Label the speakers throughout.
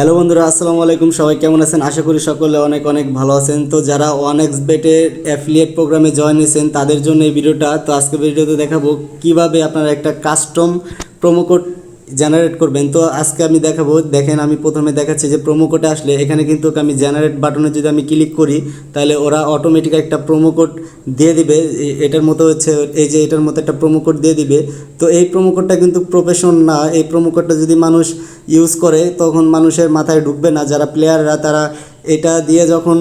Speaker 1: Hello বন্ধুরা, আসসালামু আলাইকুম। সবাই কেমন আছেন? আশা করি সকলে অনেক অনেক ভালো আছেন। তো যারা ওয়ান এক্স বেটের অ্যাফিলিয়েট প্রোগ্রামে জয়েন হয়েছেন, তাদের জন্য এই ভিডিওটা, তো আজকে ভিডিওতে দেখাবো কীভাবে আপনারা একটা কাস্টম প্রোমো কোড জেনারেট করবেন। তো আজকে আমি দেখাবো, দেখেন আমি প্রথমে দেখাচ্ছি যে প্রোমো কোডে আসলে এখানে কিন্তু আমি জেনারেট বাটনে যদি আমি ক্লিক করি, তাহলে ওরা অটোমেটিক একটা প্রোমো কোড দিয়ে দিবে। এটার মতো হচ্ছে, এই যে এটার মতো একটা প্রোমো কোড দিয়ে দিবে। তো এই প্রোমো কোডটা কিন্তু প্রফেশন না। এই প্রোমো কোডটা যদি মানুষ ইউজ করে, তখন মানুষের মাথায় ঢুকবে না। যারা প্লেয়াররা তারা এটা দিয়ে যখন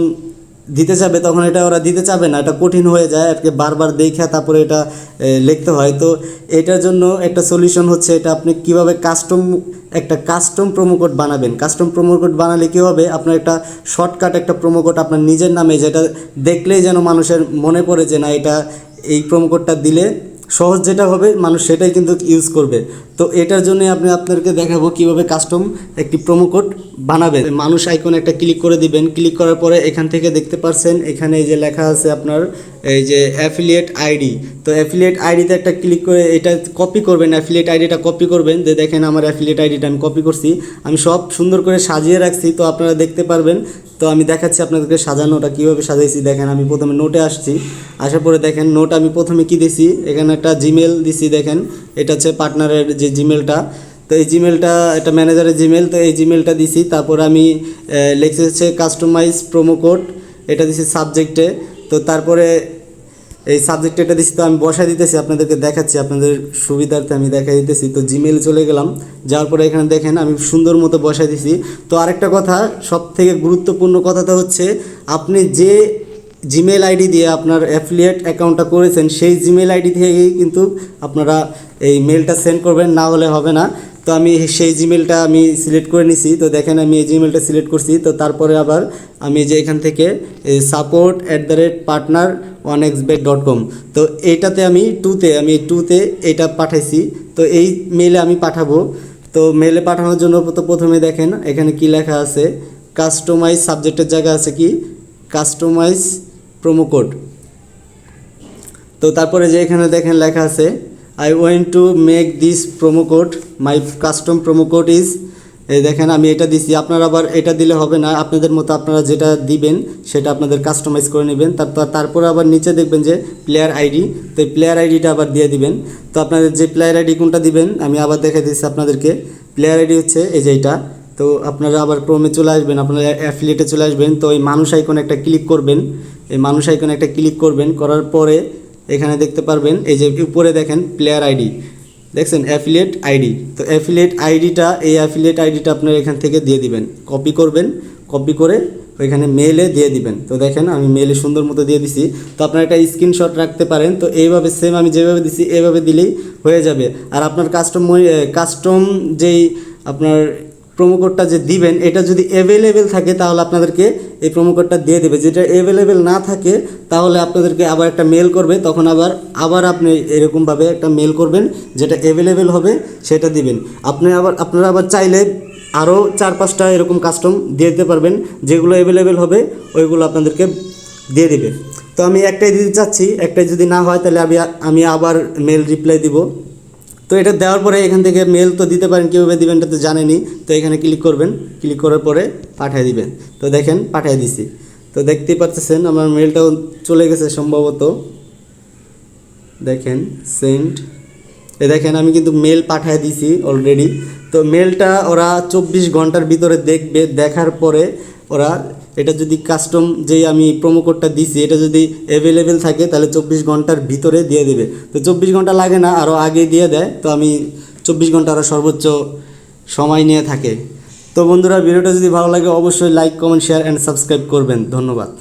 Speaker 1: দিতে যাবে, তখন এটা ওরা দিতে চাবে না, এটা কঠিন হয়ে যায় আজকে বারবার দেখে তারপরে এটা লিখতে হয়। তো এটার জন্য একটা সলিউশন হচ্ছে, এটা আপনি কীভাবে কাস্টম একটা কাস্টম প্রোমো কোড বানাবেন। কাস্টম প্রোমো কোড বানালে কী হবে? আপনার একটা শর্টকাট একটা প্রোমো কোড আপনার নিজের নামে, যেটা দেখলেই যেন মানুষের মনে পড়ে যে না, এটা এই প্রোমো কোডটা দিলে সহজ যেটা হবে, মানুষ সেটাই কিন্তু ইউজ করবে। তো এটার জন্য আপনি আপনাদেরকে দেখাবো কীভাবে কাস্টম একটি প্রোমো কোড বানাবেন। মানুষ আইকনে একটা ক্লিক করে দিবেন। ক্লিক করার পরে এখান থেকে দেখতে পারছেন, এখানে এই যে লেখা আছে আপনার, এই যে অ্যাফিলিয়েট আইডি তো অ্যাফিলিয়েট আইডিতে একটা ক্লিক করে এটা কপি করবেন অ্যাফিলিয়েট আইডিটা কপি করবেন। যে দেখেন আমার অ্যাফিলিয়েট আইডিটা আমি কপি করছি। আমি সব সুন্দর করে সাজিয়ে রাখছি, তো আপনারা দেখতে পারবেন তো আমি দেখাচ্ছি আপনাদেরকে সাজানোটা, কীভাবে সাজাইছি দেখেন, আমি প্রথমে নোটে আসছি। আসার পরে দেখেন নোট আমি প্রথমে কি দিছি? এখানে একটা জিমেল দিছি দেখেন, এটা হচ্ছে পার্টনারের যে জিমেলটা তো এই জিমেলটা এটা ম্যানেজারের জিমেল তো এই জিমেলটা দিছি। তারপর আমি লেখছি হচ্ছে কাস্টমাইজ প্রোমো কোড এটা দিছি সাবজেক্টে তো তারপরে এই সাবজেক্ট এটা দিচ্ছি তো আমি বসাই দিতেছি, আপনাদেরকে দেখাচ্ছি, আপনাদের সুবিধার্থে আমি দেখাই দিতেছি। তো জিমেল চলে গেলাম, যাওয়ার পরে এখানে দেখেন আমি সুন্দর মতো বসাই দিছি। তো আরেকটা কথা সব থেকে গুরুত্বপূর্ণ কথাটা হচ্ছে, আপনি যে জিমেল আইডি দিয়ে আপনার অ্যাফিলিয়েট অ্যাকাউন্টটা করেছেন, সেই জিমেল আইডি থেকেই কিন্তু আপনারা এই মেলটা সেন্ড করবেন, না হলে হবে না। তো আমি সেই জিমেলটা আমি সিলেক্ট করে নিছি। তো দেখেন আমি এই জিমেলটা সিলেক্ট করছি। তো তারপরে আবার আমি যে এখান থেকে support at the rate partner one X bet dot com তো এইটাতে আমি টুতে আমি টুতে এটা পাঠাইছি। তো এই মেলে আমি পাঠাবো। তো মেলে পাঠানোর জন্য তো প্রথমে দেখেন এখানে কি লেখা আছে? কাস্টমাইজ সাবজেক্টের জায়গা আছে কি? কাস্টমাইজ প্রোমো কোড তো তারপরে যে এখানে দেখেন লেখা আছে I want to make this promo code my custom promo code is এই দেখেন আমি এটা দিছি। আপনারা আবার এটা দিলে হবে না। আপনাদের মতো আপনারা যেটা দিবেন, সেটা আপনাদের কাস্টমাইজ করে নেবেন। তারপর তারপরে আবার নিচে দেখবেন যে প্লেয়ার আইডি তো প্লেয়ার আইডিটা আবার দিয়ে দিবেন। তো আপনাদের যে প্লেয়ার আইডি কোনটা দিবেন, আমি আবার দেখে দিচ্ছি আপনাদেরকে। প্লেয়ার আইডি হচ্ছে এই যে এইটা। তো আপনারা আবার ক্রোমে চলে আসবেন, আপনারা অ্যাফিলিয়েটে চলে আসবেন। তো এই মানুষ আইকনে একটা ক্লিক করবেন। এই মানুষ আইকনে একটা ক্লিক করবেন। করার পরে এখানে দেখতে পারবেন, এই যে উপরে দেখেন প্লেয়ার আইডি দেখছেন? অ্যাফিলিয়েট আইডি তো অ্যাফিলিয়েট আইডিটা এই অ্যাফিলিয়েট আইডিটা আপনার এখান থেকে দিয়ে দিবেন। কপি করবেন কপি করে ওইখানে মেলে দিয়ে দিবেন। তো দেখেন, আমি মেলে সুন্দর মতো দিয়ে দিছি। তো আপনারা একটা স্ক্রিনশট রাখতে পারেন। তো এইভাবে সেম আমি যেভাবে দিছি, এইভাবে দিলেই হয়ে যাবে। আর আপনার কাস্টম কাস্টম যেই আপনার কোডটা যে দিবেন, এটা যদি অ্যাভেলেবেল থাকে তাহলে আপনাদেরকে এই কোডটা দিয়ে দেবে। যেটা অ্যাভেলেবেল না থাকে, তাহলে আপনাদেরকে আবার একটা মেল করবে, তখন আবার আবার আপনি এরকমভাবে একটা মেল করবেন, যেটা অ্যাভেলেবেল হবে, সেটা দিবেন। আপনি আবার, আপনারা আবার চাইলে আরও চার পাঁচটা এরকম কাস্টম দিয়ে দিতে পারবেন, যেগুলো অ্যাভেলেবেল হবে, ওইগুলো আপনাদেরকে দিয়ে দিবে। তো আমি একটাই দিতে চাচ্ছি, একটাই যদি না হয়, তাহলে আমি আমি আবার মেল রিপ্লাই দিব। তো এটা দেওয়ার পরে এখান থেকে মেল তো দিতে পারেন, কীভাবে দিবেন এটা তো জানেনি তো এখানে ক্লিক করবেন ক্লিক করার পরে পাঠিয়ে দিবেন। তো দেখেন, পাঠিয়ে দিছি। তো দেখতেই পাচ্ছেন, আমার মেলটাও চলে গেছে সম্ভবত। দেখেন সেন্ট এ দেখেন, আমি কিন্তু মেল পাঠিয়ে দিছি অলরেডি তো মেলটা ওরা চব্বিশ ঘণ্টার ভিতরে দেখবে, দেখার পরে ওরা এটা যদি কাস্টম যে আমি প্রোমো কোডটা দিছি, এটা যদি অ্যাভেলেবেল থাকে, তাহলে চব্বিশ ঘণ্টার ভিতরে দিয়ে দেবে। তো চব্বিশ ঘণ্টা লাগে না আরও আগে দিয়ে দেয়, তো আমি চব্বিশ ঘণ্টা আরও সর্বোচ্চ সময় নিয়ে থাকে। তো বন্ধুরা, ভিডিওটা যদি ভালো লাগে, অবশ্যই like comment share and subscribe করবেন। ধন্যবাদ।